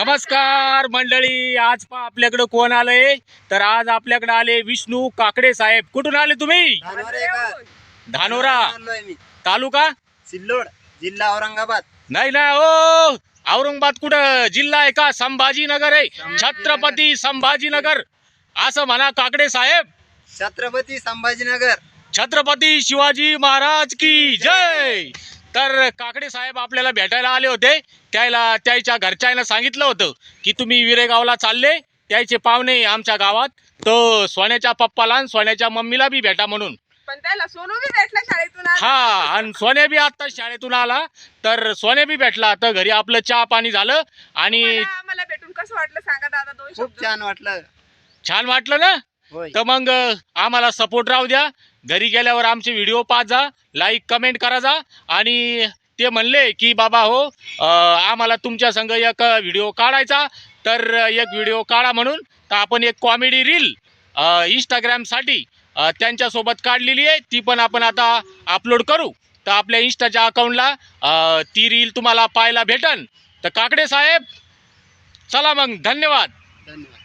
नमस्कार मंडळी आज पा आपल्याकडे कोण आलंय? तर आज आपल्याकडे आले विष्णू काकडे साहेब. कुठून आले तुम्ही. धानोरा तालुका? सिल्लोड जिल्हा औरंगाबाद. नाही ना ओ औरंगाबाद कुठं? जिल्हा आहे का? संभाजीनगर आहे. छत्रपती संभाजीनगर. असं म्हणा काकडे साहेब. छत्रपती संभाजीनगर. छत्रपती शिवाजी महाराज की जय. तर काकडे साहेब आपल्याला भेटायला आले होते. त्याला त्याच्या घरच्यांना सांगितलं होतं की तुम्ही विरेगावला चालले त्याचे पाहुणे आमच्या गावात. तो सोन्याच्या पप्पाला आणि सोन्याच्या मम्मीला बी भेटा म्हणून. पण त्याला सोनू बी भेटला शाळेतून आज. हा आणि सोन्या बी आता शाळेतून आला. तर सोन्या बी भेटला तर घरी. आपलं चहा पाणी झालं आणि तुम्हाला आम्हाला भेटून कसं वाटलं? सांगा दादा दोन खूप शब्द. छान वाटलं. छान वाटलं ना? होय. तर मग आम्हाला सपोर्ट राहू द्या. घरी गेल्यावर आमचे व्हिडिओ पाहत जा लाईक कमेंट करा जा. आणि ते म्हणले की बाबा हो आम्हाला तुमच्या संग एक व्हिडिओ काढायचा. तर एक व्हिडिओ काढा म्हणून तर आपण एक कॉमेडी रील इंस्टाग्रामसाठी त्यांच्यासोबत काढलेली आहे. ती पण आपण आता अपलोड करू. तर आपल्या इंस्टाच्या अकाउंटला ती रील तुम्हाला पाहायला भेटन. तर काकडे साहेब चला मग धन्यवाद. धन्यवाद.